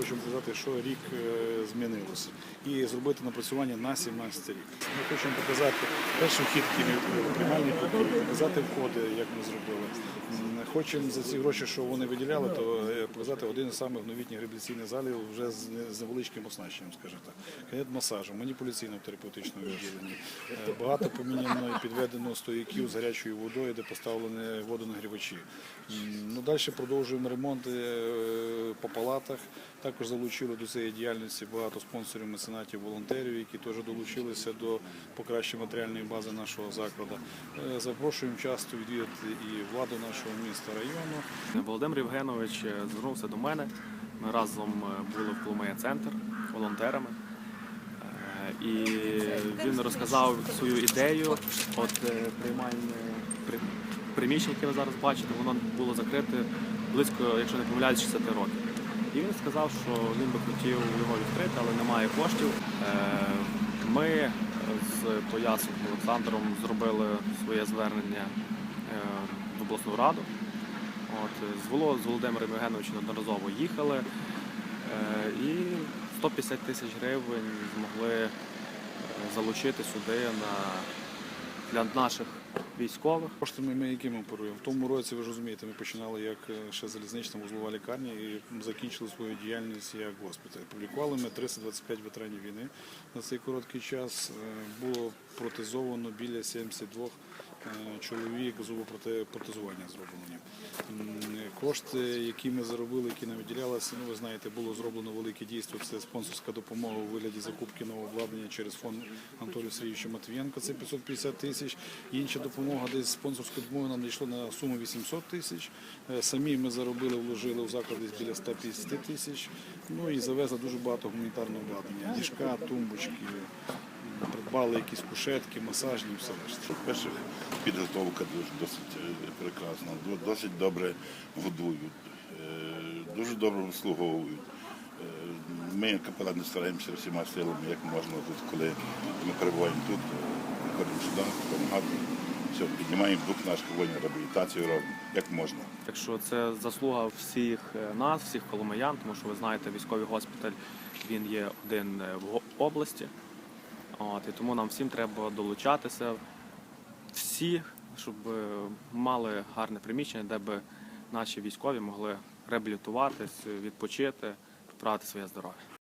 хочемо показати, що рік е, змінилося, і зробити напрацювання на 17 рік. Ми хочемо показати перший вхід, який ми відкрили, приймальний покій, показати входи, як ми зробили. Хочемо за ці гроші, що вони виділяли, то е, показати один із самих новітніх реабілітаційних залів вже з невеличким оснащенням, скажімо так. Кабінет масажу, маніпуляційно-терапевтичного відділення. Е, Багато поміняно і підведено стояків з гарячою водою, де поставлені водонагрівачі. Ну, далі продовжуємо ремонти е, по палатах. Також залучили до цієї діяльності багато спонсорів, меценатів, волонтерів, які теж долучилися до покращення матеріальної бази нашого закладу. Е, Запрошуємо часто відвідати і владу нашого міста, району. Володимир Євгенович е, звернувся до мене. Ми разом е, були в Коломия центр волонтерами. І він розказав свою ідею. От приймальне приміщення, яке ви зараз бачите, воно було закрите близько, якщо не помиляюсь, 60 років. І він сказав, що він би хотів його відкрити, але немає коштів. Е, Ми з Поясом Олександром зробили своє звернення е, в обласну раду. От, з Володимиром Євгеновичем неодноразово їхали е, і 150 тисяч гривень змогли залучити сюди на, для наших військових. Коштами ми якими оперуємо? В тому році, ви ж розумієте, ми починали як е, ще залізнична вузлова лікарня і закінчили свою діяльність як госпіталь. Публікували ми 325 ветеранів війни на цей короткий час. Е, Було протезовано біля 72 е, чоловік зубопротезування зроблені. Кошти, які ми заробили, які нам виділялися, ну ви знаєте, було зроблено велике дійство. Це спонсорська допомога у вигляді закупки нового обладнання через фонд Анатолія Сергійовича Матвієнка. Це 550 тисяч. Інша допомога десь спонсорської допомоги нам дійшло на суму 800 тисяч. Е, Самі ми заробили, вложили в заклад десь біля 150 тисяч. Ну і завезли дуже багато гуманітарного обладнання. Ліжка, тумбочки, придбали якісь кушетки, масажні, все решта. Перше, підготовка дуже досить е, прекрасна, досить добре годують, е, дуже добре обслуговують. Е, Ми, капелани, стараємося всіма силами, як можна тут, коли ми перебуваємо тут, ходимо сюди, допомагати. Все, піднімаємо дух наших воїнів, реабілітацію робимо, як можна. Так що це заслуга всіх нас, всіх коломиян, тому що ви знаєте, військовий госпіталь він є один в області. От, і тому нам всім треба долучатися, всі, щоб е, мали гарне приміщення, де би наші військові могли реабілітуватись, відпочити, поправити своє здоров'я.